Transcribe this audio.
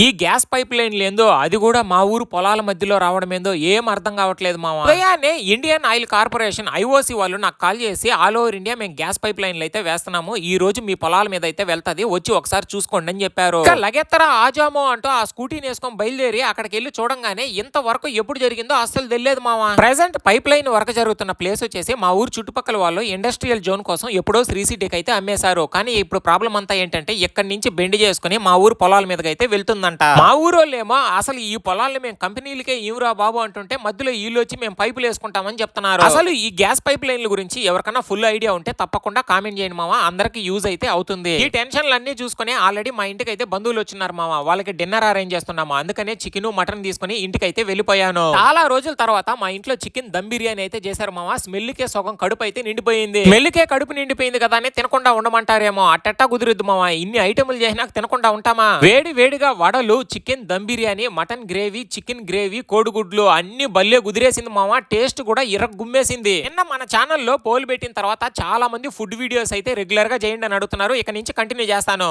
ఈ gas pipe line లేదో అది కూడా మా ఊరు పొలాల మధ్యలో రావడం ఏందో ఏం అర్థం కావట్లేదు మామ ఉదయాన్నే ఇండియన్ ఆయిల్ కార్పొరేషన్ ఐఓసి వాళ్ళు నాకు కాల్ చేసి ఆల్ ఓవర్ ఇండియా మేము గ్యాస్ పైప్ లైన్లు అయితే వేస్తున్నాము. ఈ రోజు మీ పొలాల మీద అయితే వెళ్తది. వచ్చి ఒకసారి చూసుకోండి అని చెప్పారు. లగెత్తర ఆజామో అంటూ ఆ స్కూటీని వేసుకొని బయలుదేరి అక్కడికి వెళ్ళి చూడంగానే ఇంత వరకు ఎప్పుడు జరిగిందో అస్సలు తెలియదు మామ ప్రెసెంట్ పైప్ లైన్ వర్క్ జరుగుతున్న ప్లేస్ వచ్చేసి మా ఊరు చుట్టుపక్కల వాళ్ళు ఇండస్ట్రియల్ జోన్ కోసం ఎప్పుడో శ్రీ సిటీకి అయితే అమ్మేశారు. కానీ ఇప్పుడు ప్రాబ్లం అంతా ఏంటంటే ఇక్కడి నుంచి బెండ్ చేసుకుని మా ఊరు పొలాల మీదకి అయితే వెళ్తుందంట మా ఊరోళ్ళేమో అసలు ఈ పొలాల్ని మేము కంపెనీలకే ఇవ్వరా బాబు అంటుంటే మధ్యలో వీళ్ళు వచ్చి మేము పైపులు వేసుకుంటామని చెప్తున్నారు. అసలు ఈ గ్యాస్ పైప్ లైన్ల గురించి ఎవరికైనా ఫుల్ ఐడియా ఉంటే తప్పకుండా కామెంట్ చేయండి మామ అందరికి యూజ్ అయితే అవుతుంది. ఈ టెన్షన్లు అన్ని చూసుకుని ఆల్రెడీ మా ఇంటికి అయితే బంధువులు వచ్చినారు మామ వాళ్ళకి డిన్నర్ అరేంజ్ చేస్తున్నాము అందుకనే చికెన్ మటన్ తీసుకుని ఇంటికి అయితే వెళ్ళిపోయాను. చాలా రోజుల తర్వాత మా ఇంట్లో చికెన్ దమ్ బిర్యానీ అయితే చేశారు మామ స్మెల్ కే సగం కడుపు అయితే నిండిపోయింది. స్మెల్కే కడుపు నిండిపోయింది కదా అని తినకుండా ఉండమంటారేమో. అట్టట్టా కుదిరిద్దు మామ ఇన్ని ఐటములు చేసినాక తినకుండా ఉంటామా? వేడి వేడిగా వడలు chicken dum biryani mutton gravy chicken gravy కోడిగుడ్లు అన్ని బల్లే కుదిరేసింది మామ. టేస్ట్ కూడా ఇరగ గుమ్మేసింది నిన్న మన ఛానల్లో పోల్ పెట్టిన తర్వాత చాలా మంది ఫుడ్ వీడియోస్ అయితే రెగ్యులర్గా చేయండి అని అడుగుతున్నారు. ఇక నుంచి కంటిన్యూ చేస్తాను.